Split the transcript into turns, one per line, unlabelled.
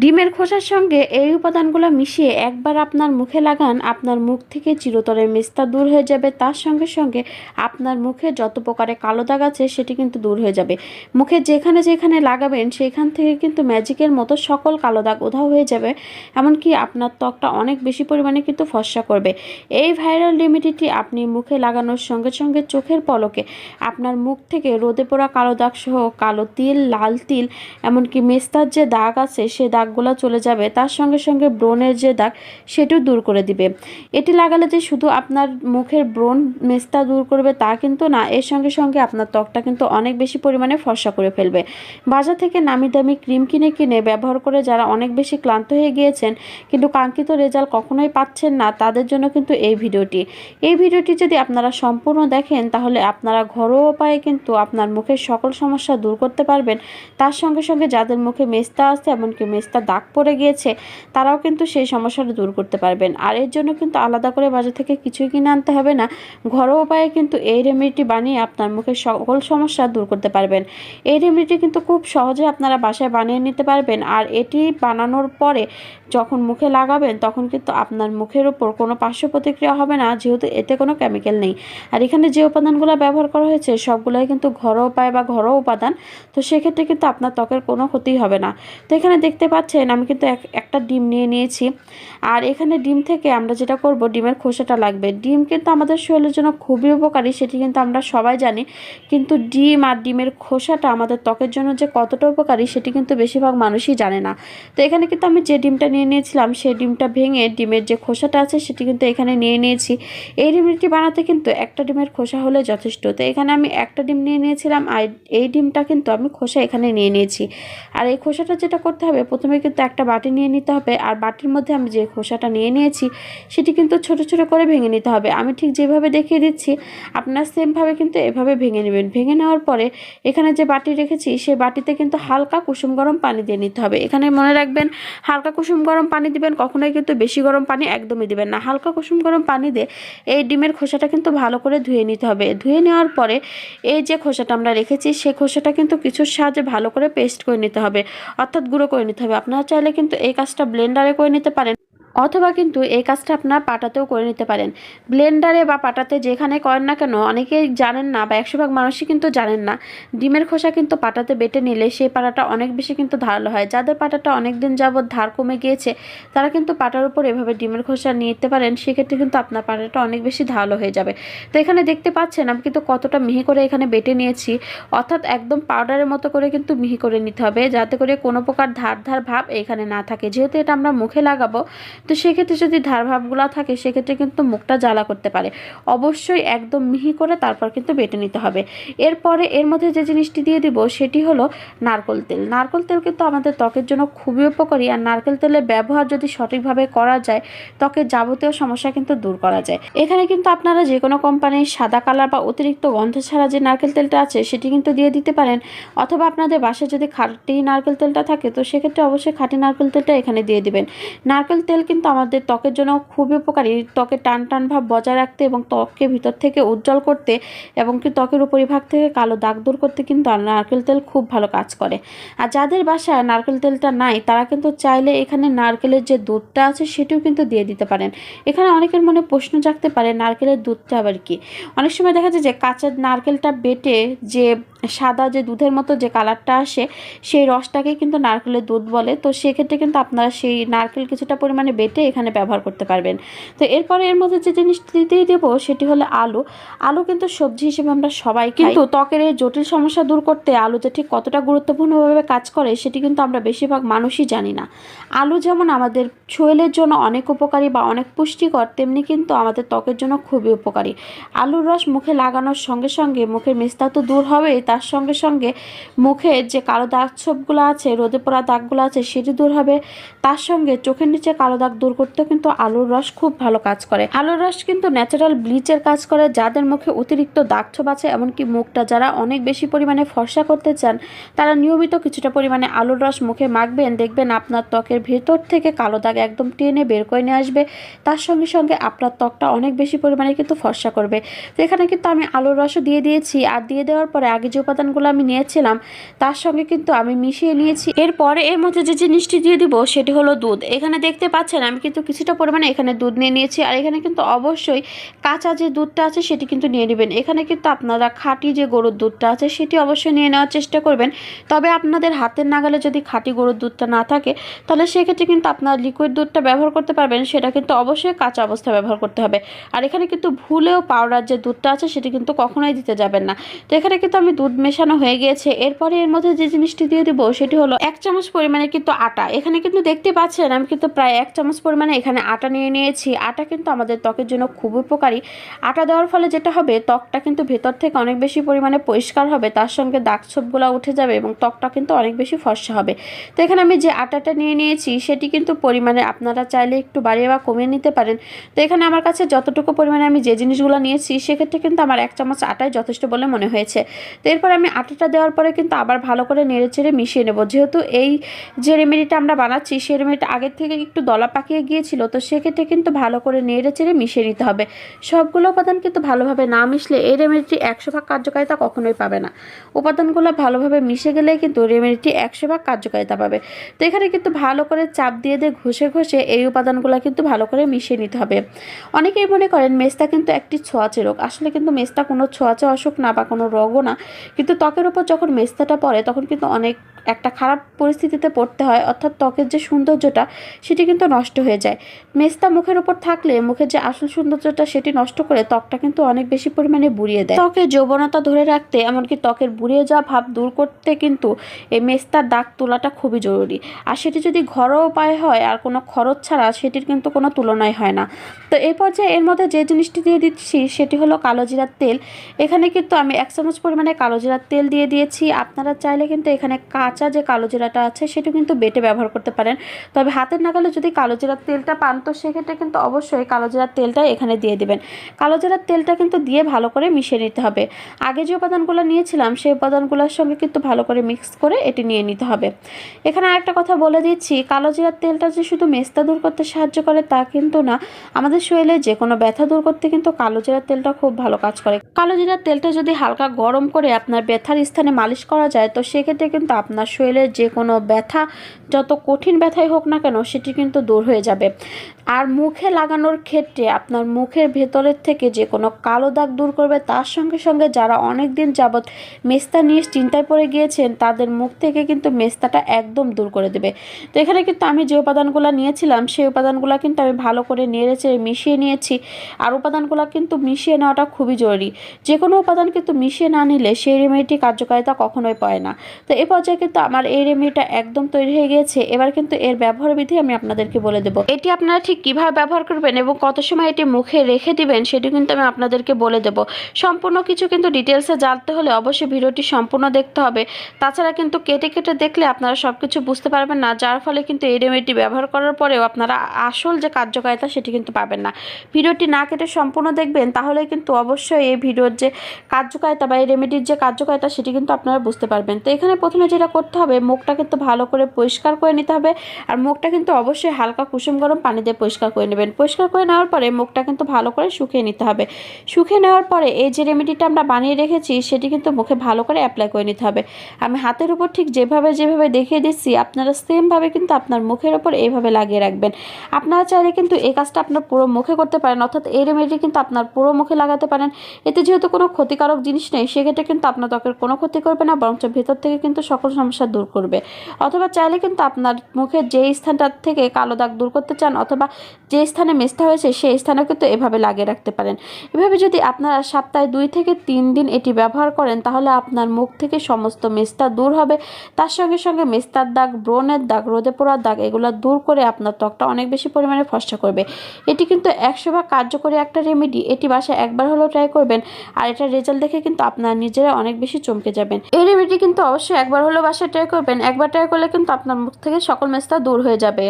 ডিমের খোসার সঙ্গে এই উপাদানগুলো মিশিয়ে একবার আপনার মুখে লাগান, আপনার মুখ থেকে চিরতরে মেস্তা দূর হয়ে যাবে। তার সঙ্গে সঙ্গে আপনার মুখে যত প্রকারে কালো দাগ আছে, সেটি কিন্তু দূর হয়ে যাবে। মুখে যেখানে যেখানে লাগাবেন, সেখান থেকে কিন্তু ম্যাজিকের মতো সকল কালো দাগ উধাও হয়ে যাবে। এমনকি আপনার ত্বকটা অনেক বেশি পরিমাণে কিন্তু ফর্সা করবে। এই ভাইরাল রেমেডিটি আপনি মুখে লাগানোর সঙ্গে সঙ্গে চোখের পলকে আপনার মুখ থেকে রোদে পোড়া কালো দাগ সহ কালো তিল, লাল তিল, এমনকি মেস্তার যে দাগ আছে, সে দাগগুলো চলে যাবে, তার সঙ্গে সঙ্গে ব্রণের যে দাগ সেটিও দূর করে দিবে। এটি লাগালে যে শুধু আপনার মুখের ব্রণ মেস্তা দূর করবে তা কিন্তু না, এর সঙ্গে সঙ্গে আপনার ত্বকটা কিন্তু অনেক বেশি পরিমাণে ফর্সা করে ফেলবে। বাজার থেকে নামি দামি ক্রিম কিনে কিনে ব্যবহার করে যারা অনেক বেশি ক্লান্ত হয়ে গিয়েছেন কিন্তু কাঙ্ক্ষিত রেজাল্ট কখনোই পাচ্ছেন না, তাদের জন্য কিন্তু এই ভিডিওটি। এই ভিডিওটি যদি আপনারা সম্পূর্ণ দেখেন, তাহলে আপনারা ঘরোয়া উপায়ে কিন্তু আপনার মুখের সকল সমস্যা দূর করতে পারবেন। তার সঙ্গে সঙ্গে যাদের মুখে মেস্তা আছে, এমনকি মেস্তা দাগ পড়ে গিয়েছে, তারাও কিন্তু সেই সমস্যাটা দূর করতে পারবেন। আর এর জন্য কিন্তু আলাদা করে বাজার থেকে কিছুই কিনে আনতে হবে না। ঘরোয়া উপায়ে কিন্তু এই রেমেডিটি বানিয়ে আপনার মুখের সকল সমস্যা দূর করতে পারবেন। এই রেমেডিটি কিন্তু খুব সহজে আপনারা বাসায় বানিয়ে নিতে পারবেন। আর এটি বানানোর পরে যখন মুখে লাগাবেন, তখন কিন্তু আপনার মুখের ওপর কোনো পার্শ্ব প্রতিক্রিয়া হবে না, যেহেতু এতে কোনো কেমিক্যাল নেই। আর এখানে যে উপাদানগুলো ব্যবহার করা হয়েছে, সবগুলোই কিন্তু ঘরোয়া উপায় বা ঘরোয়া উপাদান, তো সেক্ষেত্রে কিন্তু আপনার ত্বকের কোনো ক্ষতি হবে না। তো এখানে দেখতে পাচ্ছেন, আমি কিন্তু এক একটা ডিম নিয়ে নিয়েছি। আর এখানে ডিম থেকে আমরা যেটা করব, ডিমের খোসাটা লাগবে। ডিম কিন্তু আমাদের শরীরের জন্য খুবই উপকারী, সেটি কিন্তু আমরা সবাই জানি। কিন্তু ডিম আর ডিমের খোসাটা আমাদের ত্বকের জন্য যে কতটা উপকারী, সেটি কিন্তু বেশিরভাগ মানুষই জানে না। তো এখানে কিন্তু আমি যে ডিমটা নিয়ে নিয়েছিলাম, সেই ডিমটা ভেঙে ডিমের যে খোসাটা আছে, সেটি কিন্তু এখানে নিয়ে নিয়েছি। এই ডিমটি বানাতে কিন্তু একটা ডিমের খোসা হলে যথেষ্ট। তো এখানে আমি একটা ডিম নিয়ে নিয়েছিলাম, আর এই ডিমটা কিন্তু আমি খোসা এখানে নিয়ে নিয়েছি। আর এই খোসাটা যেটা করতে হবে, প্রথমে কিন্তু একটা বাটি নিয়ে নিতে হবে, আর বাটির মধ্যে আমি যে খোসাটা নিয়ে নিয়েছি, সেটি কিন্তু ছোট ছোট করে ভেঙে নিতে হবে। আমি ঠিক যেভাবে দেখিয়ে দিচ্ছি, আপনার সেমভাবে কিন্তু এভাবে ভেঙে নেবেন। ভেঙে নেওয়ার পরে এখানে যে বাটি রেখেছি সেই বাটিতে কিন্তু হালকা কুসুম গরম পানি দিয়ে নিতে হবে। এখানে মনে রাখবেন, হালকা কুসুম গরম পানি দিবেন, কখনোই কিন্তু বেশি গরম পানি একদমই দিবেন না। হালকা কুসুম গরম পানি দিয়ে এই ডিমের খোসাটা কিন্তু ভালো করে ধুয়ে নিতে হবে। ধুয়ে নেওয়ার পরে এই যে খোসাটা আমরা রেখেছি সেই খোসাটা কিন্তু কিছুর সাহায্যে ভালো করে পেস্ট করে নিতে হবে, অর্থাৎ গুঁড়ো করে নিতে হবে। আপনারা চাইলে কিন্তু এই কাজটা ব্লেন্ডারে করে নিতে পারেন। অথবা কিন্তু এই কাজটা আপনার পাটাতেও করে নিতে পারেন। ব্লেন্ডারে বা পাটাতে যেখানে করেন না কেন, অনেকেই জানেন না বা একশো ভাগ মানুষই কিন্তু জানেন না। ডিমের খোসা কিন্তু পাটাতে বেটে নিলে সেই পাটাটা অনেক বেশি কিন্তু ধারালো হয়। যাদের পাটাটা অনেক দিন যাবৎ ধার কমে গিয়েছে, তারা কিন্তু পাটার উপর এভাবে ডিমের খোসা নিতে পারেন, সেক্ষেত্রে কিন্তু আপনার পাটাটা অনেক বেশি ধারালো হয়ে যাবে। তো এখানে দেখতে পাচ্ছেন, আমি কিন্তু কতটা মিহি করে এখানে বেটে নিয়েছি। অর্থাৎ একদম পাউডারের মতো করে কিন্তু মিহি করে নিতে হবে, যাতে করে কোনো প্রকার ধার ধার ভাব এখানে না থাকে। যেহেতু এটা আমরা মুখে লাগাবো তো সেক্ষেত্রে যদি ধারভাবগুলো থাকে, সেক্ষেত্রে কিন্তু মুখটা জ্বালা করতে পারে। অবশ্যই একদম মিহি করে তারপর কিন্তু বেটে নিতে হবে। এরপরে এর মধ্যে যে জিনিসটি দিয়ে দিব, সেটি হলো নারকল তেল। নারকল তেল কিন্তু আমাদের ত্বকের জন্য খুবই উপকারী, আর নারকেল তেলের ব্যবহার যদি সঠিকভাবে করা যায় ত্বকের যাবতীয় সমস্যা কিন্তু দূর করা যায়। এখানে কিন্তু আপনারা যে কোনো কোম্পানির সাদা কালার বা অতিরিক্ত গন্ধ ছাড়া যে নারকেল তেলটা আছে, সেটি কিন্তু দিয়ে দিতে পারেন। অথবা আপনাদের বাসায় যদি খাঁটি নারকেল তেলটা থাকে, তো সেক্ষেত্রে অবশ্যই খাঁটি নারকেল তেলটা এখানে দিয়ে দিবেন। নারকেল তেল কিন্তু আমাদের ত্বকের জন্য খুবই উপকারী। ত্বকে টান টান ভাব বজায় রাখতে এবং ত্বককে ভিতর থেকে উজ্জ্বল করতে এবং কি ত্বকের উপরিভাগ থেকে কালো দাগ দূর করতে কিন্তু নারকেল তেল খুব ভালো কাজ করে। আর যাদের বাসায় নারকেল তেলটা নাই, তারা কিন্তু চাইলে এখানে নারকেলের যে দুধটা আছে, সেটিও কিন্তু দিয়ে দিতে পারেন। এখানে অনেকের মনে প্রশ্ন জাগতে পারে, নারকেলের দুধটা আবার কি? অনেক সময় দেখা যায় যে কাঁচা নারকেলটা বেটে যে সাদা যে দুধের মতো যে কালারটা আসে, সেই রসটাকে কিন্তু নারকেলের দুধ বলে। তো সেক্ষেত্রে কিন্তু আপনারা সেই নারকেল কিছুটা পরিমাণে বেটে এখানে ব্যবহার করতে পারবেন। তো এরপরে এর মধ্যে যে জিনিসটি দিয়ে দেবো, সেটি হলো আলু। আলু কিন্তু সবজি হিসেবে আমরা সবাই কিন্তু ত্বকের এই জটিল সমস্যা দূর করতে আলু যে ঠিক কতটা গুরুত্বপূর্ণভাবে কাজ করে, সেটি কিন্তু আমরা বেশিরভাগ মানুষই জানি না। আলু যেমন আমাদের শরীরের জন্য অনেক উপকারী বা অনেক পুষ্টিকর, তেমনি কিন্তু আমাদের ত্বকের জন্য খুবই উপকারী। আলুর রস মুখে লাগানোর সঙ্গে সঙ্গে মুখের মেস্তা তো দূর হবেই তার সঙ্গে সঙ্গে মুখের যে কালো দাগ ছোপগুলো আছে, রোদে পড়া দাগগুলো আছে, সেটি দূর হবে। তার সঙ্গে চোখের নিচে কালো দাগ দূর করতেও কিন্তু আলুর রস খুব ভালো কাজ করে। আলুর রস কিন্তু ন্যাচারাল ব্লিচের কাজ করে, যাদের মুখে অতিরিক্ত দাগ ছোপ আছে, এমনকি মুখটা যারা অনেক বেশি পরিমাণে ফর্সা করতে চান, তারা নিয়মিত কিছুটা পরিমাণে আলুর রস মুখে মাখবেন। দেখবেন আপনার ত্বকের ভেতর থেকে কালো দাগ একদম টেনে বের করে নিয়ে আসবে। তার সঙ্গে সঙ্গে আপনার ত্বকটা অনেক বেশি পরিমাণে কিন্তু ফর্সা করবে। তো এখানে কিন্তু আমি আলুর রসও দিয়ে দিয়েছি। আর দিয়ে দেওয়ার পরে আগে যে উপাদানগুলো আমি নিয়েছিলাম, তার সঙ্গে কিন্তু আমি মিশিয়ে নিয়েছি। এরপরে এর মধ্যে যে জিনিসটি দিয়ে দিব, সেটি হলো দুধ। এখানে দেখতে পাচ্ছেন, আমি কিন্তু কিছুটা পরিমাণে এখানে দুধ নিয়ে নিয়েছি। আর এখানে কিন্তু অবশ্যই কাঁচা যে দুধটা আছে, সেটি কিন্তু নিয়ে নেবেন। এখানে কিন্তু আপনারা খাঁটি যে গরুর দুধটা আছে, সেটি অবশ্যই নিয়ে নেওয়ার চেষ্টা করবেন। তবে আপনাদের হাতের নাগালে যদি খাঁটি গরুর দুধটা না থাকে, তাহলে সেক্ষেত্রে কিন্তু আপনার লিকুইড দুধটা ব্যবহার করতে পারবেন। সেটা কিন্তু অবশ্যই কাঁচা অবস্থায় ব্যবহার করতে হবে। আর এখানে কিন্তু ভুলেও পাউডার যে দুধটা আছে, সেটি কিন্তু কখনোই দিতে যাবেন না। তো এখানে কিন্তু আমি দুধ মেশানো হয়ে গিয়েছে। এরপরে এর মধ্যে যে জিনিসটি দিয়ে দেবো সেটি হলো এক চামচ পরিমাণে কিন্তু আটা। এখানে কিন্তু দেখতে পাচ্ছেন, আমি কিন্তু প্রায় এক চামচ পরিমাণে এখানে আটা নিয়ে নিয়েছি। আটা কিন্তু আমাদের ত্বকের জন্য খুব উপকারী। আটা দেওয়ার ফলে যেটা হবে, ত্বকটা কিন্তু ভেতর থেকে অনেক বেশি পরিমাণে পরিষ্কার হবে, তার সঙ্গে দাগ ছোপগুলো উঠে যাবে এবং ত্বকটা কিন্তু অনেক বেশি ফর্সা হবে। তো এখানে আমি যে আটাটা নিয়ে নিয়েছি, সেটি কিন্তু পরিমাণে আপনারা চাইলে একটু বাড়িয়ে বা কমিয়ে নিতে পারেন। তো এখানে আমার কাছে যতটুকু পরিমাণে আমি যে জিনিসগুলো নিয়েছি, সেক্ষেত্রে কিন্তু আমার এক চামচ আটাই যথেষ্ট বলে মনে হয়েছে। তো এরপর আমি আটাটা দেওয়ার পরে কিন্তু আবার ভালো করে নেড়ে চেড়ে মিশিয়ে নেব। যেহেতু এই যে রেমেডিটা আমরা বানাচ্ছি সেই রেমেডিটা আগের থেকে একটু দলা পাকিয়ে গিয়েছিল, তো সেক্ষেত্রে কিন্তু ভালো করে নেড়ে চেড়ে মিশিয়ে নিতে হবে। সবগুলো উপাদান কিন্তু ভালোভাবে না মিশলে এই রেমেডিটি একশো ভাগ কার্যকারিতা কখনোই পাবে না। উপাদানগুলো ভালোভাবে মিশে গেলে কিন্তু রেমেডিটি একশো ভাগ কার্যকারিতা পাবে। তো এখানে কিন্তু ভালো করে চাপ দিয়ে দিয়ে ঘষে ঘষে এই উপাদানগুলো কিন্তু ভালো করে মিশিয়ে নিতে হবে। অনেকেই মনে করেন মেস্তা কিন্তু একটি ছোঁয়াচে রোগ। আসলে কিন্তু মেস্তা কোনো ছোঁয়াচে অসুখ না বা কোনো রোগও না। কিন্তু ত্বকের ওপর যখন মেস্তাটা পড়ে তখন কিন্তু অনেক একটা খারাপ পরিস্থিতিতে পড়তে হয়, অর্থাৎ ত্বকের যে সৌন্দর্যটা, সেটি কিন্তু নষ্ট হয়ে যায়। মেস্তা মুখের উপর থাকলে মুখের যে আসল সৌন্দর্যটা, সেটি নষ্ট করে ত্বকটা কিন্তু অনেক বেশি পরিমাণে বুড়িয়ে দেয়। ত্বকের যৌবনতা ধরে রাখতে, এমনকি ত্বকের বুড়িয়ে যাওয়া ভাব দূর করতে কিন্তু এই মেস্তার দাগ তোলাটা খুবই জরুরি। আর সেটি যদি ঘরোয়া উপায় হয়, আর কোনো খরচ ছাড়া, সেটির কিন্তু কোনো তুলনাই হয় না। তো এই পর্যায়ে এর মধ্যে যে জিনিসটি দিয়ে দিচ্ছি, সেটি হলো কালো জিরার তেল। এখানে কিন্তু আমি এক চামচ পরিমাণে কালো জিরার তেল দিয়ে দিয়েছি। আপনারা চাইলে কিন্তু এখানে কাঁচা যে কালো জিরাটা আছে, সেটা কিন্তু বেটে ব্যবহার করতে পারেন। তবে হাতের নাগালে যদি কালো জিরার তেলটা পান, তো সেক্ষেত্রে কিন্তু অবশ্যই কালো জিরার তেলটা এখানে দিয়ে দিবেন। কালো জিরার তেলটা কিন্তু দিয়ে ভালো করে মিশিয়ে নিতে হবে। আগে যে উপাদানগুলো নিয়েছিলাম, সেই উপাদানগুলোর সঙ্গে কিন্তু ভালো করে মিক্স করে এটি নিয়ে নিতে হবে। এখানে আরেকটা কথা বলে দিচ্ছি, কালো জিরার তেলটা যে শুধু মেস্তা দূর করতে সাহায্য করে তা কিন্তু না, আমাদের শরীরে যে কোনো ব্যথা দূর করতে কিন্তু কালো জিরার তেলটা খুব ভালো কাজ করে। কালো জিরার তেলটা যদি হালকা গরম করে আপনার ব্যথার স্থানে মালিশ করা যায়, তো সেক্ষেত্রে কিন্তু আপনার শরীরের যে কোনো ব্যথা, যত কঠিন ব্যথাই হোক না কেন, সেটি কিন্তু দূর হয়ে যাবে। আর মুখে লাগানোর ক্ষেত্রে আপনার মুখের ভেতরের থেকে যে কোনো কালো দাগ দূর করবে, তার সঙ্গে সঙ্গে যারা অনেক দিন যাবৎ মেস্তা নিয়ে চিন্তায় পড়ে গিয়েছেন, তাদের মুখ থেকে কিন্তু মেস্তাটা একদম দূর করে দেবে। তো এখানে কিন্তু আমি যে উপাদানগুলো নিয়েছিলাম, সেই উপাদানগুলো কিন্তু আমি ভালো করে নেড়েচে মিশিয়ে নিয়েছি। আর উপাদানগুলো কিন্তু মিশিয়ে নেওয়াটা খুবই জরুরি। যে কোনো উপাদান কিন্তু মিশিয়ে না নিলে সেই রেমেডিটি কার্যকারিতা কখনোই পায় না। তো এ পর্যায়ে কিন্তু আমার এই রেমেডিটা একদম তৈরি হয়ে গিয়েছে। এবার কিন্তু এর ব্যবহার বিধি আমি আপনাদেরকে বলে দেবো। এটি আপনারা ঠিক কীভাবে ব্যবহার করবেন এবং কত সময় এটি মুখে রেখে দিবেন, সেটি কিন্তু আমি আপনাদেরকে বলে দেবো। সম্পূর্ণ কিছু কিন্তু ডিটেলসে জানতে হলে অবশ্যই ভিডিওটি সম্পূর্ণ দেখতে হবে। তাছাড়া কিন্তু কেটে কেটে দেখলে আপনারা সব কিছু বুঝতে পারবেন না, যার ফলে কিন্তু এই রেমেডিটি ব্যবহার করার পরেও আপনারা আসল যে কার্যকারিতা, সেটি কিন্তু পাবেন না। ভিডিওটি না কেটে সম্পূর্ণ দেখবেন, তাহলে কিন্তু অবশ্যই এই ভিডিওর যে কার্যকারিতা বা এই রেমেডির যে কার্যকারিতা, সেটি কিন্তু আপনারা বুঝতে পারবেন। তো এখানে প্রথমে যেটা করতে হবে, মুখটা কিন্তু ভালো করে পরিষ্কার করে নিতে হবে। আর মুখটা কিন্তু অবশ্যই হালকা কুসুম গরম পানি দিয়ে পরিষ্কার করে নেবেন। পরিষ্কার করে নেওয়ার পরে মুখটা কিন্তু ভালো করে শুকিয়ে নিতে হবে। শুকিয়ে নেওয়ার পরে এই যে রেমেডিটা আমরা বানিয়ে রেখেছি, সেটি কিন্তু মুখে ভালো করে অ্যাপ্লাই করে নিতে হবে। আমি হাতের উপর ঠিক যেভাবে যেভাবে দেখিয়ে দিচ্ছি, আপনারা সেমভাবে কিন্তু আপনার মুখের ওপর এইভাবে লাগিয়ে রাখবেন। আপনারা চাইলে কিন্তু এই কাজটা আপনার পুরো মুখে করতে পারেন, অর্থাৎ এই রেমেডি কিন্তু আপনার পুরো মুখে লাগাতে পারেন। এতে যেহেতু কোনো ক্ষতিকারক জিনিস নেই, সেক্ষেত্রে কিন্তু আপনার ত্বকের কোনো ক্ষতি করবে না, বরঞ্চ ভেতর থেকে কিন্তু সকল সমস্যা দূর করবে। অথবা চাইলে কিন্তু আপনার মুখের যে স্থানটা থেকে কালো দাগ দূর করতে চান, অথবা যে স্থানে মেস্তা হয়েছে, সেই স্থানেও কিন্তু এভাবে লাগিয়ে রাখতে পারেন। এভাবে যদি আপনারা সপ্তাহে দুই থেকে তিন দিন এটি ব্যবহার করেন, তাহলে আপনার মুখ থেকে সমস্ত মেস্তা দূর হবে। তার সঙ্গে সঙ্গে মেস্তার দাগ, ব্রণের দাগ, রোদে পোড়ার দাগ, এগুলো দূর করে আপনার ত্বকটা অনেক বেশি পরিমাণে ফসা করবে। এটি কিন্তু একশো ভাগ কার্যকরী একটা রেমেডি এটি বাসায় একবার হলেও ট্রাই করবেন, আর এটার রেজাল্ট দেখে কিন্তু আপনারা নিজেরা অনেক বেশি চমকে যাবেন। এই রেমেডি কিন্তু অবশ্যই একবার হলেও বাসায় ট্রাই করবেন, একবার ট্রাই করলে কিন্তু আপনার মুখ থেকে সকল মেস্তা দূর হয়ে যাবে।